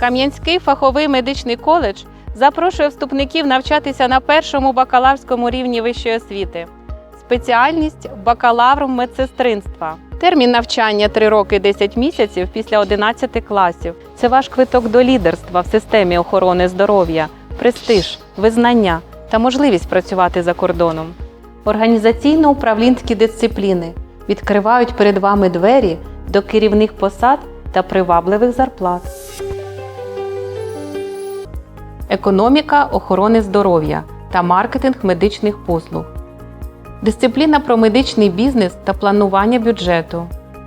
Кам'янський фаховий медичний коледж запрошує вступників навчатися на першому бакалаврському рівні вищої освіти. Спеціальність бакалавр медсестринства. Термін навчання 3 роки 10 місяців після 11 класів. Це ваш квиток до лідерства в системі охорони здоров'я, престиж, визнання та можливість працювати за кордоном. Організаційно-управлінські дисципліни відкривають перед вами двері до керівних посад та привабливих зарплат. Економіка охорони здоров'я та маркетинг медичних послуг. Дисципліна про медичний бізнес та планування бюджету.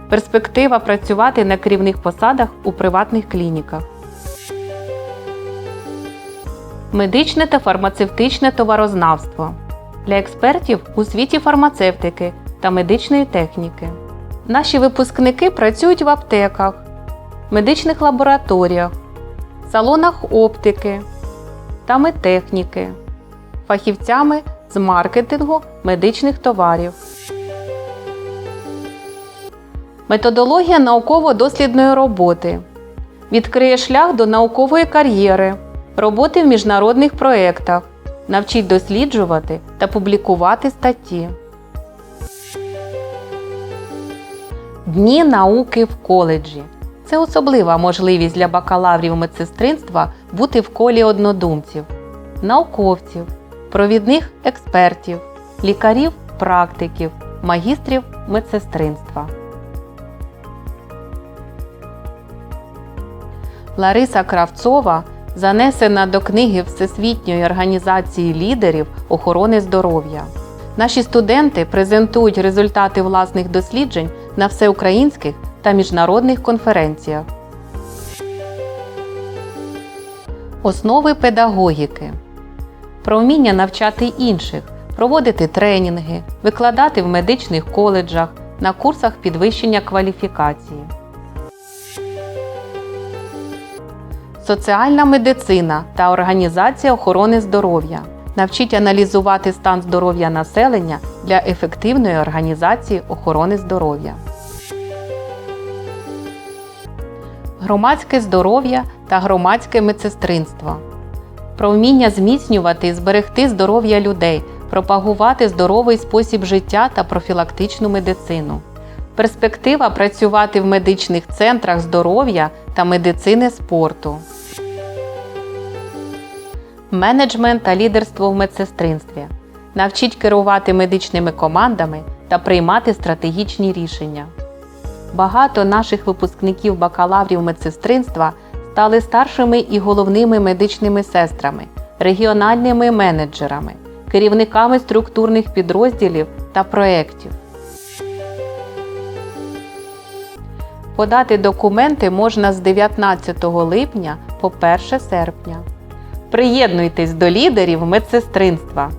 Перспектива працювати на керівних посадах у приватних клініках. Медичне та фармацевтичне товарознавство для експертів у світі фармацевтики та медичної техніки. Наші випускники працюють в аптеках, медичних лабораторіях, салонах оптики та медтехніки, фахівцями з маркетингу медичних товарів. Методологія науково-дослідної роботи відкриє шлях до наукової кар'єри, роботи в міжнародних проєктах, навчить досліджувати та публікувати статті. Дні науки в коледжі. Це особлива можливість для бакалаврів медсестринства бути в колі однодумців, науковців, провідних експертів, лікарів, практиків, магістрів медсестринства. Лариса Кравцова занесена до книги Всесвітньої організації лідерів охорони здоров'я. Наші студенти презентують результати власних досліджень на всеукраїнських та міжнародних конференціях. Основи педагогіки. Про вміння навчати інших, проводити тренінги, викладати в медичних коледжах, на курсах підвищення кваліфікації. Соціальна медицина та організація охорони здоров'я навчить аналізувати стан здоров'я населення для ефективної організації охорони здоров'я. Громадське здоров'я та громадське медсестринство. Про вміння зміцнювати і зберегти здоров'я людей, пропагувати здоровий спосіб життя та профілактичну медицину. Перспектива працювати в медичних центрах здоров'я та медицини спорту. Менеджмент та лідерство в медсестринстві. Навчить керувати медичними командами та приймати стратегічні рішення. Багато наших випускників бакалаврів медсестринства стали старшими і головними медичними сестрами, регіональними менеджерами, керівниками структурних підрозділів та проєктів. Подати документи можна з 19 липня по 1 серпня. Приєднуйтесь до лідерів медсестринства.